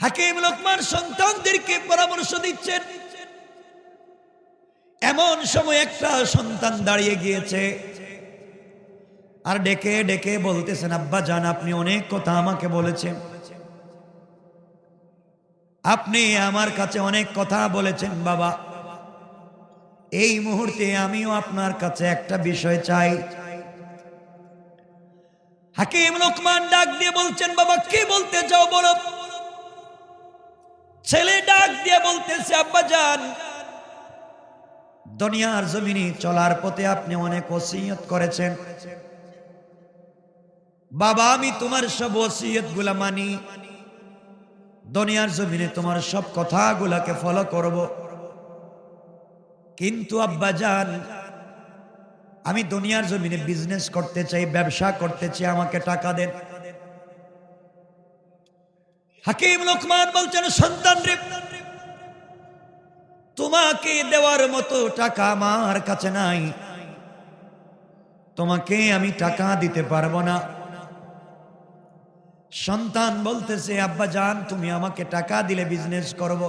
হাকিম লোকমান সন্তানদেরকে পরামর্শ দিচ্ছেন। এমন সময় একটা সন্তান দাঁড়িয়ে গিয়েছে। আর ডেকে ডেকে বলতেছেন, আব্বা জান, আপনি অনেক কথা আমাকে বলেছেন। আপনি আমার কাছে অনেক কথা বলেছেন, বাবা। এই মুহূর্তে আমিও আপনার কাছে একটা বিষয় চাই। হাকিম লোকমান ডাক দিয়ে বলছেন, বাবা, কি বলতে চাও বলো? ছেলে ডাক দিয়ে বলতেছে, আব্বা যান। দুনিয়ার জমিনে চলার পথে আপনি অনেক ওসিয়ত করেছেন। বাবা, আমি তোমার সব ওসিয়তগুলা মানি। দুনিয়ার জমিনে তোমার সব কথাগুলাকে ফলো করব। কিন্তু আব্বা যান, আমি দুনিয়ার জমিনে বিজনেস করতে চাই, ব্যবসা করতে চাই, আমাকে টাকা দেন। হাকিম লোকমান বলছেন, সন্তান তোমাকে দেওয়ার মতো টাকা আমার কাছে নাই। তোমাকে আমি টাকা দিতে পারব না। সন্তান বলতেছে, আব্বা জান, তুমি আমাকে টাকা দিলে বিজনেস করব।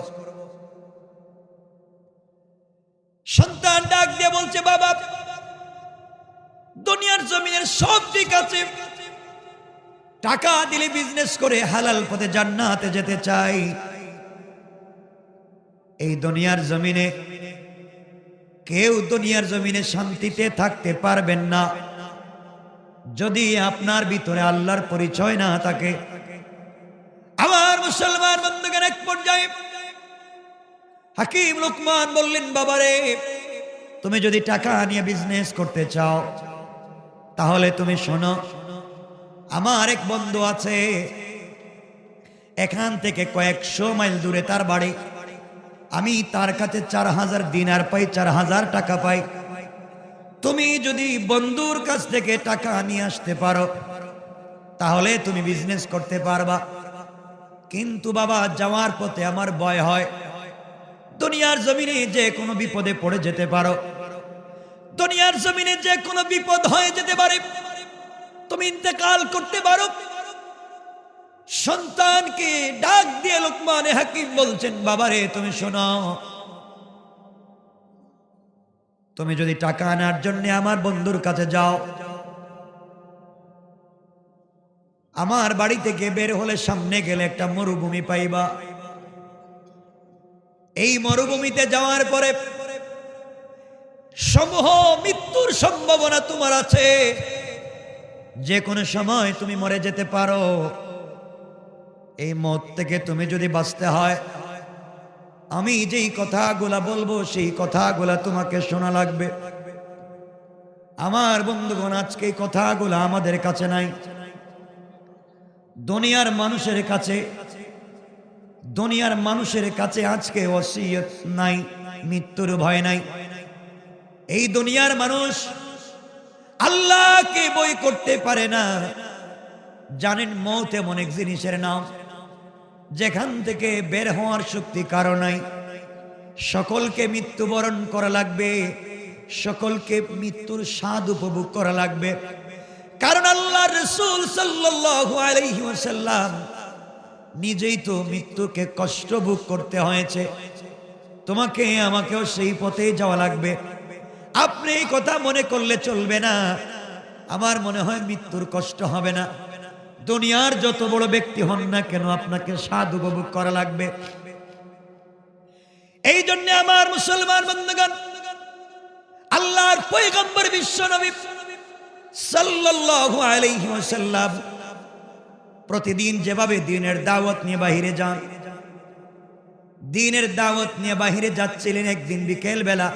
সন্তান ডাক দিয়ে বলছে, বাবা, দুনিয়ার জমিনের সব ঠিক আছে। টাকা দিলে বিজনেস করে হালাল পথে জান্নাতে যেতে চাই। এই দুনিয়ার জমিনে কেউ দুনিয়ার জমিনে শান্তিতে থাকতে পারবেন না। যদি আপনার ভিতরে আল্লাহর পরিচয় না থাকে, আমার মুসলমান বন্ধুগণ, এক পর্যায়ে হাকিম লুকমান বললেন, বাবারে, তুমি যদি টাকা নিয়ে বিজনেস করতে চাও, তাহলে তুমি শোনো আমার এক বন্ধু আছে। এখান থেকে কয়েকশো মাইল দূরে তার বাড়ি। আমি তার কাছে চার হাজার দিনার পাই, চার হাজার টাকা পাই। তুমি যদি বন্ধুর কাছ থেকে টাকা নিয়ে আসতে পারো, তাহলে তুমি বিজনেস করতে পারবা। কিন্তু বাবা, যাওয়ার পথে আমার ভয় হয়। দুনিয়ার জমিনে যে কোনো বিপদে পড়ে যেতে পারো। দুনিয়ার জমিনে যে কোনো বিপদ হয়ে যেতে পারে। তুমি ইন্তেকাল করতে পারো। সন্তানকে ডাক দিয়ে লোকমানে হাকিম বলছেন, বাবারে, তুমি শোনো। তুমি যদি টাকা আনার জন্য আমার বন্ধুর কাছে যাও, আমার বাড়ি থেকে বের হলে সামনে গেলে একটা মরুভূমি পাইবা। এই মরুভূমিতে যাওয়ার পরে সমূহ মৃত্যুর সম্ভাবনা তোমার আছে। যে কোনো সময় তুমি মরে যেতে পারো। এই মত থেকে তুমি যদি বাঁচতে হয়, আমি যেই কথাগুলা বলব, সেই কথাগুলা তোমাকে শোনা লাগবে। আমার বন্ধুগণ, আজকে এই কথাগুলা আমাদের কাছে নাই। দুনিয়ার মানুষের কাছে, দুনিয়ার মানুষের কাছে আজকে ওসিয়ত নাই, মৃত্যুর ভয় নাই। এই দুনিয়ার মানুষ আল্লাহকে বই করতে পারে না। জানেন মৌত এমন এক জিনিসের নাম, যেখান থেকে বের হওয়ার শক্তি কারও নাই। সকলকে মৃত্যুবরণ করা লাগবে, সকলকে মৃত্যুর স্বাদ উপভোগ করা লাগবে। কারণ আল্লাহ রসুল আলাইহি নিজেই তো মৃত্যুকে কষ্ট ভোগ করতে হয়েছে। তোমাকে আমাকেও সেই পথেই যাওয়া লাগবে। আপনি এই কথা মনে করলে চলবে না। আমার মনে হয় মৃত্যুর কষ্ট হবে না। দুনিয়ার যত বড় ব্যক্তি হন না কেন আপনাকে স্বাদ উপভোগ করা লাগবে। এই জন্য আমার মুসলমান বন্ধুগণ, আল্লাহর পয়গম্বর বিশ্ব নবী সাল্লাল্লাহু আলাইহি ওয়াসাল্লাম প্রতিদিন যেভাবে দিনের দাওয়াত নিয়ে বাহিরে যান, দিনের দাওয়াত নিয়ে বাহিরে যাচ্ছিলেন একদিন বিকেল বেলা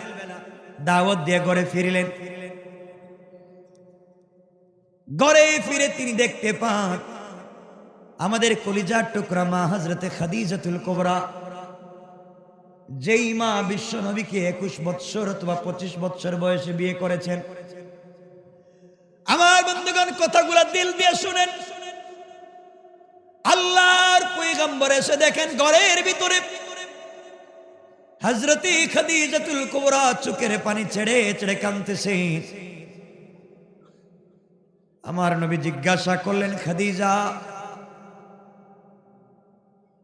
দাওয়াত দিয়ে ঘরে ফিরিলেন। ঘরে ফিরে তিনি দেখতে পান, আমাদের কলিজার টুকরা মা হজরতে খাদিজাতুল কোবরা, যেই মা বিশ্ব নবীকে একুশ বৎসর অথবা পঁচিশ বৎসর বয়সে বিয়ে করেছেন। আমার বন্ধুগণ, কথাগুলা দিল দিয়ে শুনেন। আল্লাহর পয়গম্বর এসে দেখেন, ঘরের ভিতরে হজরতি খাদিজাতুল কোবরা চোখের পানি ছেড়ে ছেড়ে কাঁদতেছে। আমার নবী জিজ্ঞাসা করলেন, খাদিজা,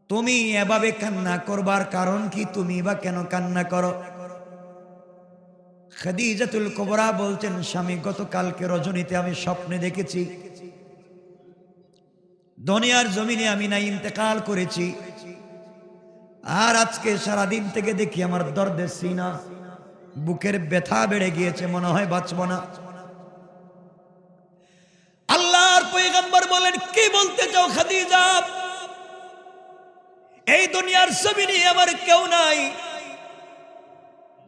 তুমি এভাবে কান্না করবার কারণ কি? তুমি বা কেন কান্না করো? খাদিজাতুল কোবরা বলছেন, স্বামী, গতকালকে রজনীতে আমি স্বপ্নে দেখেছি। দুনিয়ার জমিনে আমি না ইন্তেকাল করেছি। আর আজকে সারাদিন থেকে দেখি আমার দর্দে সিনা। বুকের ব্যথা বেড়ে গিয়েছে, মনে হয় বাঁচব না। আল্লাহর পয়গম্বর বলেন, কি বলতে চাও খাদিজা? এই দুনিয়ার জমিনে আমার কেউ নাই।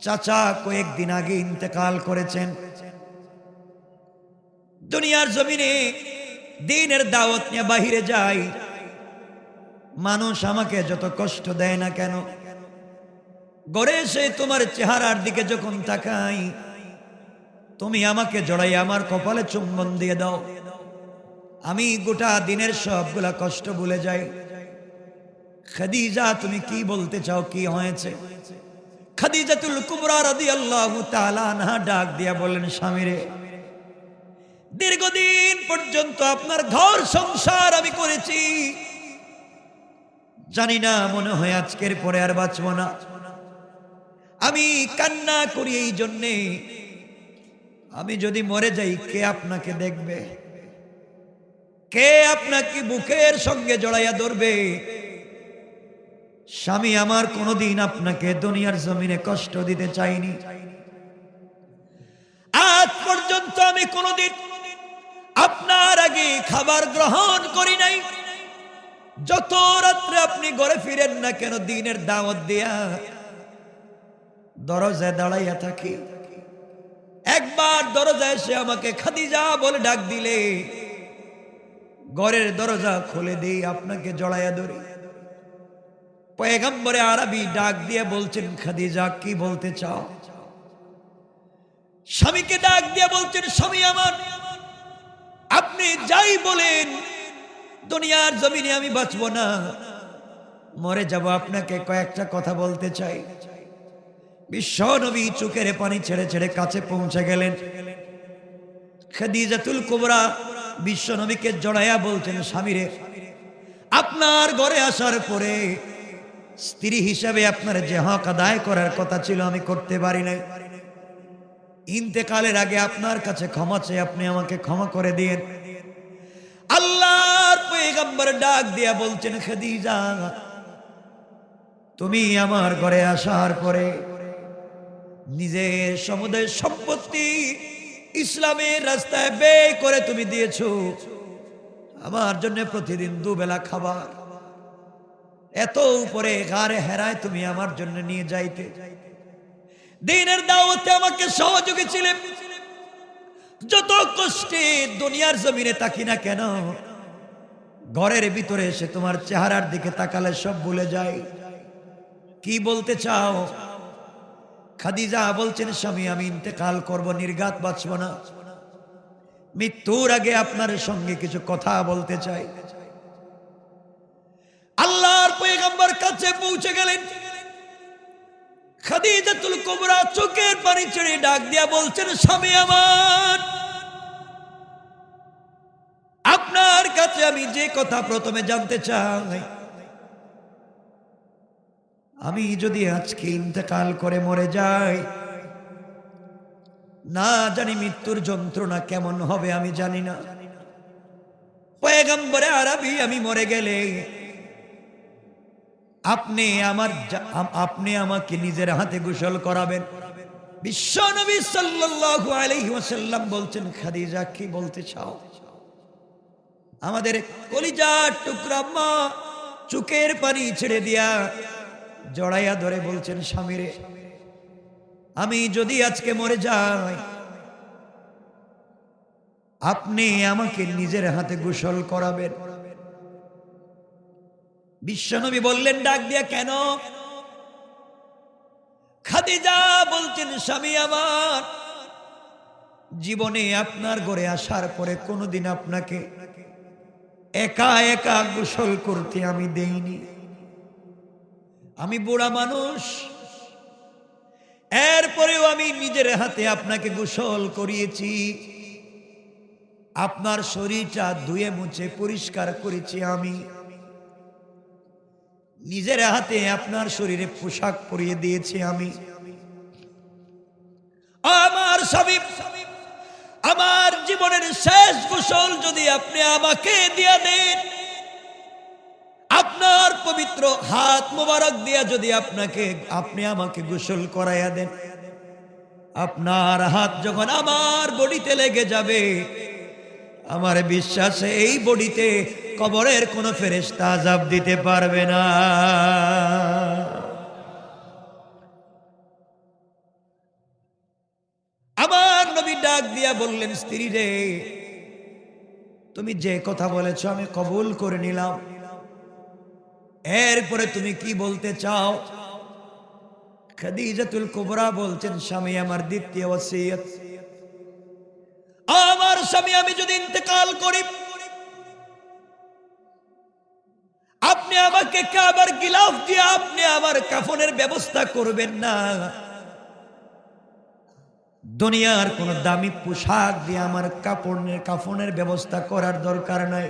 চাচা কয়েকদিন আগে ইন্তেকাল করেছেন। দুনিয়ার জমিনে দিনের দাওয়াত নিয়ে বাহিরে যাই মানুষ আমাকে যত কষ্ট দেয় না কেন? গড়ে এসে তোমার চেহারার দিকে যখন তাকাই, তুমি আমাকে জড়াই আমার কপালে চুম্বন দিয়ে দাও। আমি গোটা দিনের সবগুলা কষ্ট ভুলে যাই। খাদিজা, তুমি কি বলতে চাও, কি হয়েছে? খাদিজাতুল কুবরা রাদিয়াল্লাহু তাআলা আনহা ডাক দিয়া বলেন স্বামীরে দীর্ঘদিন পর্যন্ত আপনার ঘর সংসার আমি করেছি। জানি না, মনে হয় আজকের পরে আর বাঁচব না। আমি কান্না করি এই জন্যে। আমি যদি মরে যাই, কে আপনাকে দেখবে? কে আপনাকে বুকের সঙ্গে জড়াইয়া ধরবে? স্বামী আমার কোনোদিন আপনাকে দুনিয়ার জমিনে কষ্ট দিতে চাইনি আজ পর্যন্ত আমি কোনোদিন আপনার আগে খাবার গ্রহণ করি নাই। যত রাত্রে আপনি ঘরে ফিরেন না কেন, দিনের দাওয়াত দিয়া দরজায় দাঁড়াইয়া থাকি। একবার দরজায় এসে আমাকে খাদিজা বলে ডাক দিলে, ঘরের দরজা খুলে দিই, আপনাকে জড়াইয়া ধরি। পয়গম্বরে আরবি ডাক দিয়ে বলছেন, খাদিজা, কি বলতে চাও? স্বামীকে ডাক দিয়ে বলছেন, স্বামী আমার, আপনি যাই বলেন দুনিয়ার জমিনে আমি বাঁচব না। মরে যাব আপনাকে কয়েকটা কথা বলতে চাই। বিশ্ব নবী চোখের পানি ছেড়ে ছেড়ে কাছে পৌঁছে গেলেন। খাদিজাতুল কুবরা বিশ্ব নবীকে জড়াইয়া বলছেন, স্বামীরে, আপনার ঘরে আসার পরে স্ত্রী হিসাবে আপনার যে হক আদায় করার কথা ছিল আমি করতে পারি নাই। ইন্তেকালের আগে আপনার কাছে ক্ষমা চেয়ে আপনি আমাকে ক্ষমা করে দিন আল্লাহর পয়গম্বর ডাক দিয়া বলছেন, খাদিজা, তুমি আমার ঘরে আসার পরে নিজের সমুদায় সম্পত্তি ইসলামের রাস্তায় ব্যয় করে তুমি দিয়েছ। আমার জন্য প্রতিদিন দুবেলা খাবার। এত উপরে গারে হেরায় তুমি আমার জন্য নিয়ে যাইতে। দিনের দাওয়াতে আমাকে সহযোগী ছিলেন। যত কষ্টে দুনিয়ার জমিনে তাকি না কেন, ঘরের ভিতরে এসে তোমার চেহারার দিকে তাকালে সব ভুলে যায়। কি বলতে চাও? খাদিজা বলছেন, স্বামী, আমি ইন্তেকাল করব, নির্ঘাত বাঁচব না। মৃত্যুর আগে আপনার সঙ্গে কিছু কথা বলতে চাই। আল্লাহর পয়গম্বর কাছে পৌঁছে গেলেন। খাদিজাতুল কুবরা চোখের পানি ছেড়ে ডাক দিয়া বলছেন, স্বামী আমার, আপনার কাছে আমি যে কথা প্রথমে জানতে চাই। আমি যদি আজকে ইন্তেকাল করে মরে যাই, না জানি মৃত্যুর যন্ত্রণা কেমন হবে, আমি জানি না। পয়গম্বরে আরবি আমি মরে গেলে আপনি আমার আপনি আমাকে নিজের হাতে গোসল করাবেন। বিশ্ব নবী সাল্লাল্লাহু আলাইহি ওয়াসাল্লাম বলছেন, খাদিজা, কি বলতে চাও? আমাদের কলিজার টুকরা মা চুকের পানি ছেড়ে দিয়া জড়াইয়া ধরে বলছেন, স্বামীরে, আমি যদি আজকে মরে যাই, আপনি আমাকে নিজের হাতে গোসল করাবেন। বিশ্বনবী বললেন, ডাক দিয়া কেন? খাদিজা বলছেন, স্বামী আমার, জীবনে আপনার ঘরে আসার পরে কোনোদিন আপনাকে একা একা গোসল করতে আমি দেইনি। আমি বুড়া মানুষ। এরপরেও আমি নিজের হাতে আপনাকে গোসল করিয়েছি। আপনার শরীরটা ধুয়ে মুছে পরিষ্কার করেছি আমি। নিজের হাতে আপনার শরীরে পোশাক পরিয়ে দিয়েছি আমি। আমার স্বামী, আমার জীবনের শেষ গোসল যদি আপনি আমাকে দিয়ে দেন, আপনার পবিত্র হাত মোবারক দিয়া যদি আপনাকে, আপনি আমাকে গোসল করাইয়া দেন, আপনার হাত যখন আমার বডিতে লেগে যাবে, আমার বিশ্বাসে এই বডিতে কবরের কোনো ফেরেস্তা আজাব দিতে পারবে না। আমার নবী ডাক দিয়া বললেন, স্ত্রী রে, তুমি যে কথা বলেছ আমি কবুল করে নিলাম। এরপরে তুমি কি বলতে চাও? খাদিজাতুল কুবরা বলছেন, স্বামী আমার দ্বিতীয় ওসিয়ত। আমার স্বামী, আমি যদি ইন্তেকাল করি আপনি আমাকে কাবার গিলাফ দিয়ে আপনি আমার কাফনের ব্যবস্থা করবেন না। দুনিয়ার কোন দামি পোশাক দিয়ে আমার কাপড়ের কাফনের ব্যবস্থা করার দরকার নাই।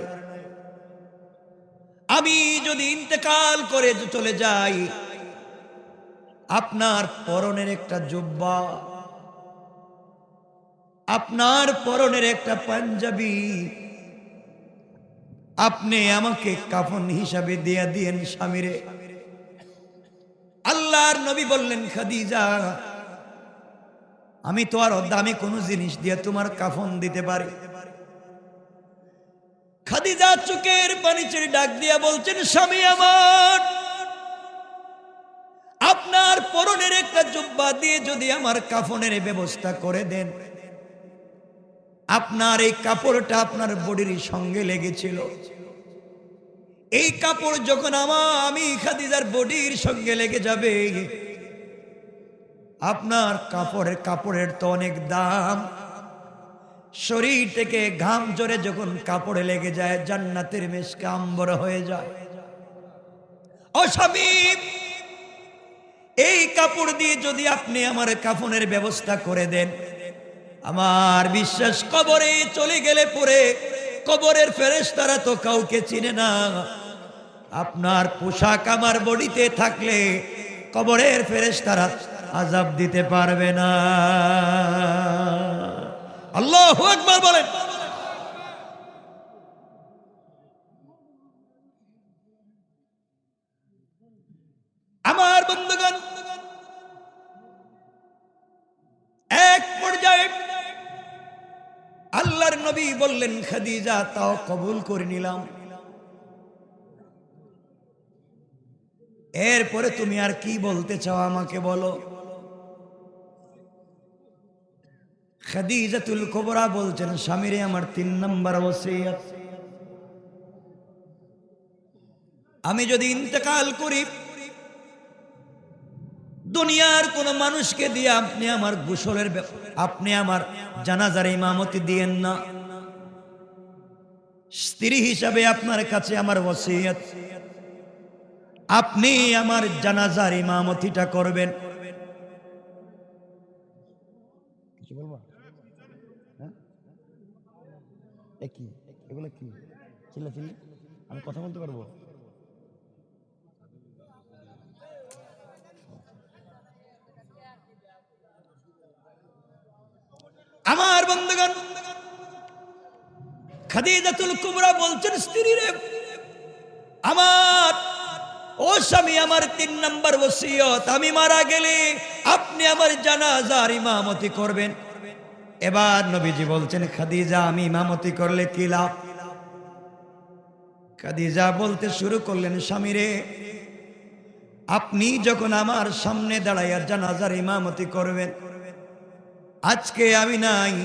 আমি যদি ইন্তেকাল করে চলে যাই, আপনার পরনের একটা জুব্বা, আপনার পরনের একটা পাঞ্জাবি আপনি আমাকে কাফন হিসাবে দিয়া দিয়েন স্বামীরে। আল্লাহর নবী বললেন, খাদিজা, আমি তো আর দামে কোনো জিনিস দিয়ে তোমার কাফন দিতে পারি। খাদিজা চোখের পানি ছেড়ে ডাক দিয়া বলছেন, স্বামী আমার, আপনার পরনের একটা জুব্বা দিয়ে যদি আমার কাফনের ব্যবস্থা করে দেন আপনার এই কাপড়টা আপনার বডির সঙ্গে লেগেছিল। এই কাপড় যখন আমার, আমি খাদিজার বডির সঙ্গে লেগে যাবে। আপনার কাপড়ের কাপড়ের তো অনেক দাম। শরীর থেকে ঘাম জোরে যখন কাপড়ে লেগে যায়, জান্নাতের মেশকে আম্বর হয়ে যায়। অস্বামী এই কাপড় দিয়ে যদি আপনি আমার কাফনের ব্যবস্থা করে দেন আমার বিশ্বাস কবরে চলে গেলে পরে কবরের ফেরেশতারা তো কাউকে চিনে না। আপনার পোশাক আমার বডিতে থাকলে কবরের ফেরেশতারা আজাব দিতে পারবে না। আল্লাহ একবার বলেন। নবী বললেন, খাদিজা, তাও কবুল করে নিলাম। এরপরে তুমি আর কি বলতে চাও আমাকে বলো? খাদিজাতুল কোবরা বলছেন, স্বামীরে, আমার তিন নম্বর ওসিয়ত। আমি যদি ইন্তেকাল করি, দুনিয়ার কোন মানুষকে দিয়ে আপনি আমার গোসলের আপনি আমার জানাজার ইমামতি দিয়েন না। স্ত্রী হিসাবে আপনার কাছে আমার ওসিয়ত। আপনি আমার জানাজার ইমামতিটা করবেন। কিছু বলব? হ্যাঁ? কি? এগুলো কি? চিল্লা চিল্লি আমি কথা বলতে পারব? আমার বন্ধুগণ খাদিজাতুল কুবরা বলছেন, স্ত্রী রে, আমার, ও স্বামী আমার তিন নম্বর ওসিয়ত, আমি মারা গেলে আপনি আমার জানাজার ইমামতি করবেন। এবার নবীজি বলছেন, খাদিজা, আমি ইমামতি করলে কি লাভ? খাদিজা বলতে শুরু করলেন স্বামীরে আপনি যখন আমার সামনে দাঁড়াইয়া জানাজার ইমামতি করবেন, আজকে আমি নাই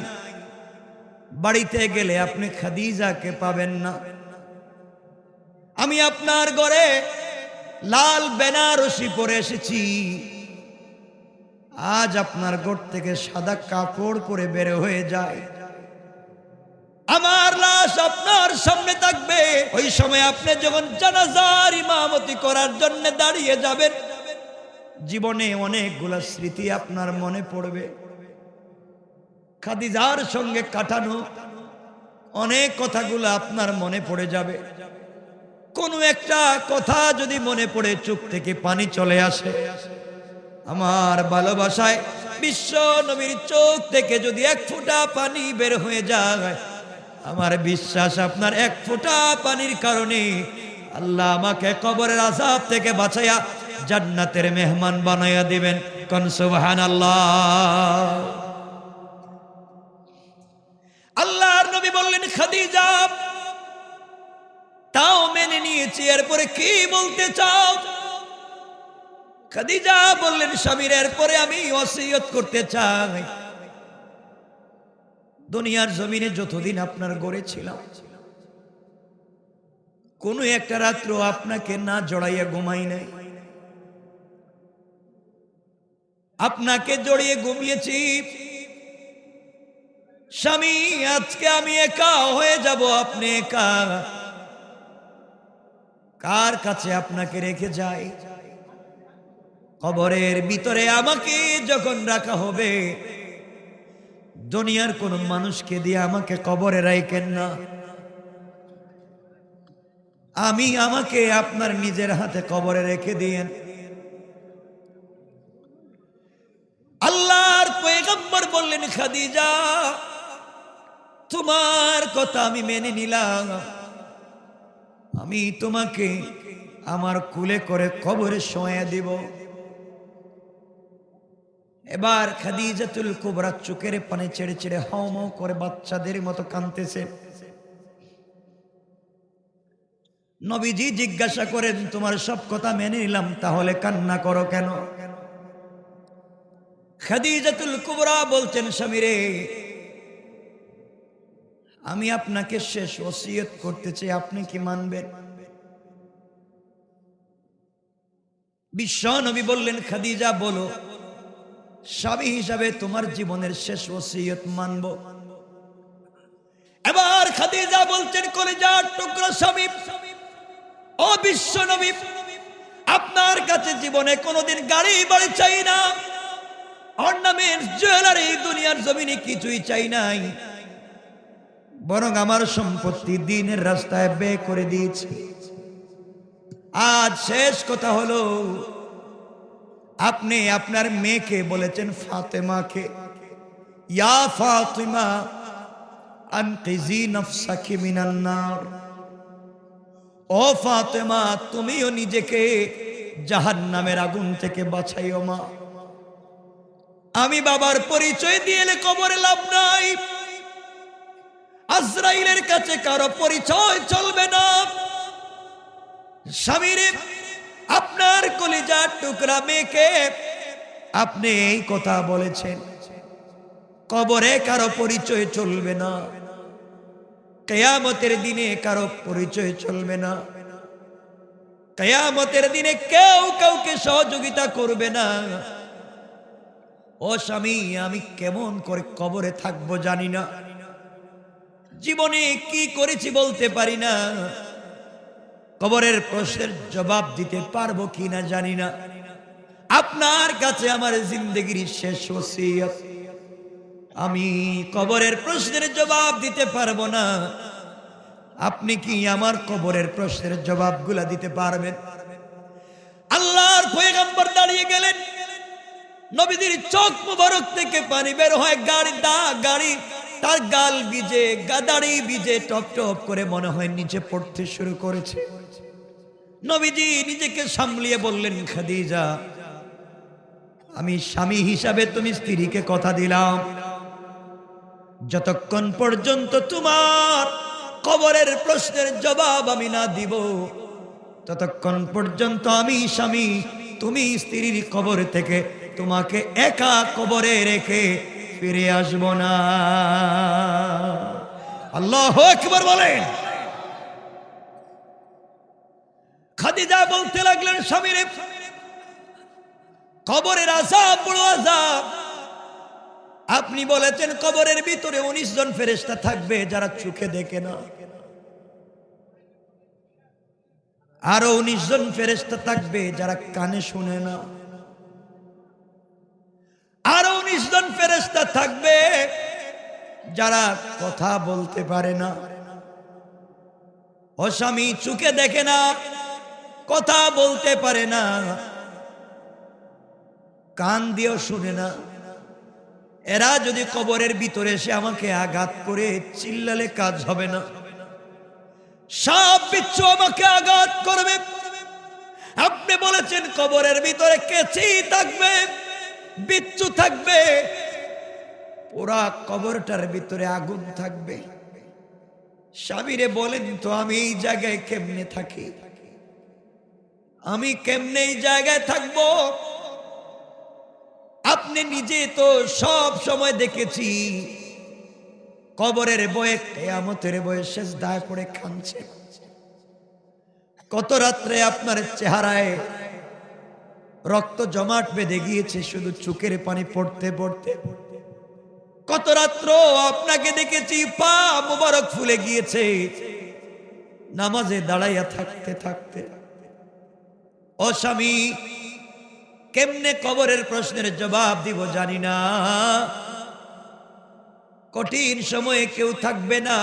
বাড়িতে গেলে আপনি খাদিজাকে পাবেন না। আমি আপনার ঘরে লাল বেনারসি পরে এসেছি। আজ আপনার ঘর থেকে সাদা কাপড় পরে বের হয়ে যায়। আমার লাশ আপনার সামনে থাকবে। ওই সময় আপনি যখন জানাজার ইমামতি করার জন্য দাঁড়িয়ে যাবেন, জীবনে অনেকগুলো স্মৃতি আপনার মনে পড়বে। খাদিজার সঙ্গে কাটানো অনেক কথাগুলো আপনার মনে পড়ে যাবে। কোনো একটা কথা যদি মনে পড়ে চুপ থেকে পানি চলে আসে। আমার ভালোবাসায় বিশ্ব নবীর চোখ থেকে যদি এক ফোঁটা পানি বের হয়ে যায়, আমার বিশ্বাস আপনার এক ফোঁটা পানির কারণে আল্লাহ আমাকে কবরের আজাব থেকে বাঁচাইয়া জান্নাতের মেহমান বানাইয়া দিবেন। কন সুবহান আল্লাহ খাদিজা, তাও মেনে নিয়েছি, এরপরে কি বলতে চাও? খাদিজা বললেন, স্বামীর, এরপরে আমি ওসিয়ত করতে চাই। দুনিয়ার জমিনে যতদিন আপনার গড়ে ছিলাম, কোনো একটা রাত্র আপনাকে না জড়াইয়া ঘুমাই নাই। আপনাকে জড়িয়ে ঘুমিয়েছি স্বামী, আজকে আমি একা হয়ে যাব, আপনি একা। কার কাছে আপনাকে রেখে যাই? কবরের ভিতরে আমাকে যখন রাখা হবে, দুনিয়ার কোন মানুষকে দিয়ে আমাকে কবরে রাখেন না। আমি আমাকে আপনার নিজের হাতে কবরে রেখে দিয়েন। আল্লাহর পয়গম্বর বললেন, খাদিজা তোমার কথা আমি মেনে নিলাম। আমি তোমাকে আমার কুলে করে কবরে শোয়া দিব। এবার খাদিজাতুল কুবরা চোখের পানে ছেড়ে ছেড়ে হাও মাও করে বাচ্চাদের মতো কাঁদতেছে। নবীজি জিজ্ঞাসা করেন, তোমার সব কথা মেনে নিলাম, তাহলে কান্না করো কেন? খাদিজাতুল কুবরা বলছেন, স্বামীরে আমি আপনাকে শেষ ওসিয়ত করতে চাই, আপনি কি মানবেন? বিশ্ব নবী বললেন, খাদিজা, বলো, স্বামী হিসাবে তোমার জীবনের শেষ ওসিয়ত মানব। এবার খাদিজা বলছেন, কলিজার টুকরো স্বামী, ও বিশ্ব নবী আপনার কাছে জীবনে কোনোদিন গাড়ি, বাড়ি চাই না। অর্নামেন্ট জুয়েলারি দুনিয়ার জমিনে কিছুই চাই নাই। বরং আমার সম্পত্তি দিনের রাস্তায় বে করে দিয়েছে। আজ শেষ কথা হলো, আপনি আপনার মেয়েকে বলেছেন ফাতেমাকে, ইয়া ফাতিমা আনকিজি নফসাকি মিনান নার। ও ফাতেমা, তুমিও নিজেকে জাহান্নামের আগুন থেকে বাঁচাইও মা। আমি বাবার পরিচয় দিয়ে এলে কবরে লাভ নাই। আজরাইলের কাছে কারও পরিচয় চলবে না। স্বামীর, আপনার কলিজার টুকরা মেয়েকে আপনি এই কথা বলেছেন। কবরে কারও পরিচয় চলবে না। কেয়ামতের দিনে কারও পরিচয় চলবে না। কেয়ামতের দিনে কেউ কাউকে সহযোগিতা করবে না। ও স্বামী, আমি কেমন করে কবরে থাকব জানি না। জীবনে কি করেছি বলতে পারি না। কবরের প্রশ্নের জবাব দিতে পারব কি না জানি না। আপনার কাছে আমার জিন্দগির শেষ ওসিয়ত। আমি কবরের প্রশ্নের জবাব দিতে পারব না। আপনি কি আমার কবরের প্রশ্নের জবাবগুলা দিতে পারবেন? আল্লাহর পয়গম্বর দাঁড়িয়ে গেলেন। নবীদের চোখ মুবারক থেকে পানি বের হয়, গাড়ি দা গাড়ি তার গাল বিজে গাদাড়ি বিজে টপ টপ করে মনে হয় নিচে পড়তে শুরু করেছে। নবীজি নিজেকে সামলিয়ে বললেন, খাদিজা, আমি স্বামী হিসাবে তুমি স্ত্রীকে কথা দিলাম। যতক্ষণ পর্যন্ত তোমার কবরের প্রশ্নের জবাব আমি না দিব, ততক্ষণ পর্যন্ত আমি স্বামী, তুমি স্ত্রীর কবর থেকে তোমাকে একা কবরে রেখে ফিরে আসব না। আল্লাহ একবার বলেন। খাদিজা বলতে লাগলেন স্বামীরে কবরের আজাব বড় আজাব আপনি বলেছেন, কবরের ভিতরে উনিশ জন ফেরেস্তা থাকবে যারা চোখে দেখে না। আরও উনিশ জন ফেরেস্তা থাকবে যারা কানে শুনে না। উনিশ জন ফেরেস্তা থাকবে যারা কথা বলতে পারে না। ও স্বামী চুকে দেখে না, কথা বলতে পারে না, কান দিয়েও শুনে না। এরা যদি কবরের ভিতরে এসে আমাকে আঘাত করে, চিল্লালে কাজ হবে না। সাপ বিচ্ছু আমাকে আঘাত করবে। আপনি বলেছেন কবরের ভিতরে কেচি থাকবে? বিচ্ছু থাকবে পুরা কবরটার ভিতরে আগুন থাকবে। স্বামীরে বলেন তো, আমি এই জায়গায় কেমনে থাকি? আমি কেমনে এই জায়গায় থাকব? আপনি নিজে তো সব সময় দেখেছি, কবরের বয়ে কেয়ামতের বয়ে শেষ দায় পড়ে খানছে। কত রাত্রে আপনার চেহারায় রক্ত জমাট বেঁধে গিয়েছে, শুধু চোখের পানি পড়তে পড়তে। কত রাত্র আপনাকে দেখেছি, পা মোবারক ফুলে গিয়েছে। নামাজে দাঁড়াইয়া থাকতে থাকতে। ও স্বামী, কেমনে কবরের প্রশ্নের জবাব দিব জানি না। কঠিন সময়ে কেউ থাকবে না।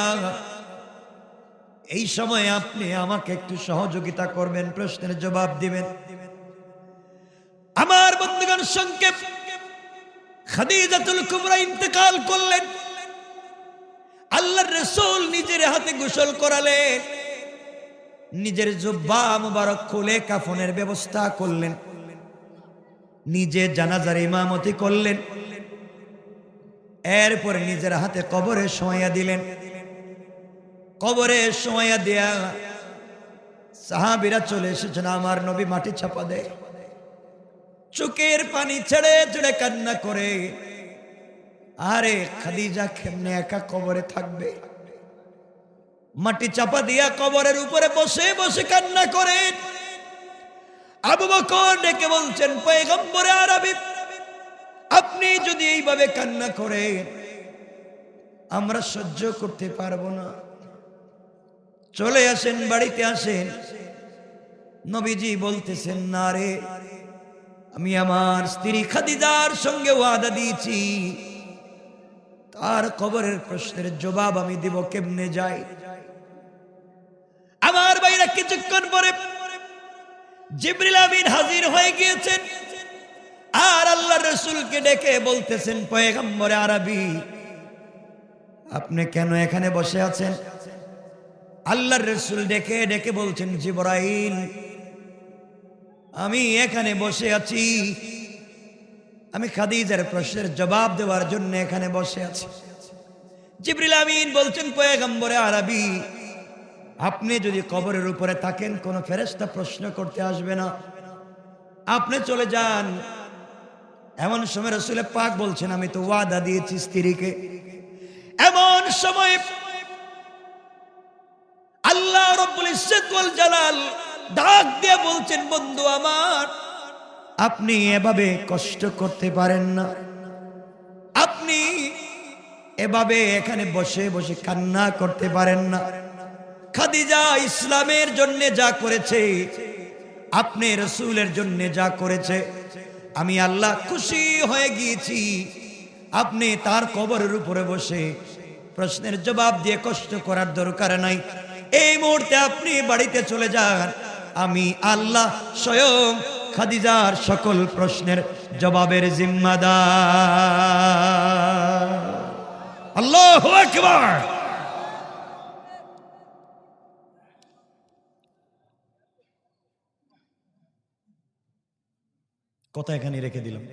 এই সময়ে আপনি আমাকে একটু সহযোগিতা করবেন, প্রশ্নের জবাব দিবেন। আমার বন্ধুগণ, সংক্ষেপ। খাদিজাতুল কুমরা ইন্তেকাল করলেন। আল্লাহর রসুল নিজের হাতে গোসল করালেন। নিজের জুব্বা মুবারক খুলে কাফনের ব্যবস্থা করলেন। নিজে জানাজার ইমামতি করলেন। এরপর নিজের হাতে কবরে সময়া দিলেন। কবরে সময়া দেয়া সাহাবিরা চলে এসেছেন, আমার নবী মাটি চাপা দেয়। চোখের পানি ছেড়ে ছেড়ে কান্না করে। আরে খাদিজা কেমনে একা কবরে থাকবে? মাটি চাপা দিয়া কবরের উপরে বসে বসে কান্না করে। আবু বকর ডেকে বলছেন, পয়গম্বরে আরবি, আপনি যদি এইভাবে কান্না করে, আমরা সহ্য করতে পারব না। চলে আসেন, বাড়িতে আসেন। নবীজি বলতেছেন, না রে আমি আমার স্ত্রী খাদিজার সঙ্গে ওয়াদা দিয়েছি। তার কবরের প্রশ্নের জবাব আমি দিব কেমনে যাই আমার বাইরা কিছুক্ষণ পরে জিবরিল আমিন হাজির হয়ে গিয়েছেন। আর আল্লাহ রসুলকে ডেকে বলতেছেন, পয়গম্বরে আরবি, আপনি কেন এখানে বসে আছেন? আল্লাহর রসুল ডেকে ডেকে বলছেন, জিবরাইল আমি এখানে বসে আছি। আমি খাদিজার প্রশ্নের জবাব দেওয়ার জন্য এখানে বসে আছি। জিবরিল আমিন বলছেন, পয়গম্বরে আরবি, আপনি যদি কবরের উপরে থাকেন, কোনো ফেরেস্তা প্রশ্ন করতে আসবে না। আপনি চলে যান। এমন সময় রসুলে পাক বলছেন, আমি তো ওয়াদা দিয়েছি স্ত্রীকে। এমন সময় আল্লাহ রব্বুল ইজ্জত ওয়াল জালাল ডাক দিয়ে বলছেন, বন্ধু আমার, আপনি এভাবে কষ্ট করতে পারেন না। আপনি এভাবে এখানে বসে বসে কান্না করতে পারেন না। খাদিজা ইসলামের জন্য যা করেছে, আপনি রসুলের জন্য যা করেছে, আমি আল্লাহ খুশি হয়ে গিয়েছি। আপনি তার কবরের উপরে বসে প্রশ্নের জবাব দিয়ে কষ্ট করার দরকার নাই। এই মুহূর্তে আপনি বাড়িতে চলে যান। আমি আল্লাহ স্বয়ং খাদিজার সকল প্রশ্নের জবাবের জিম্মাদার। আল্লাহ কথা এখানে রেখে দিলাম।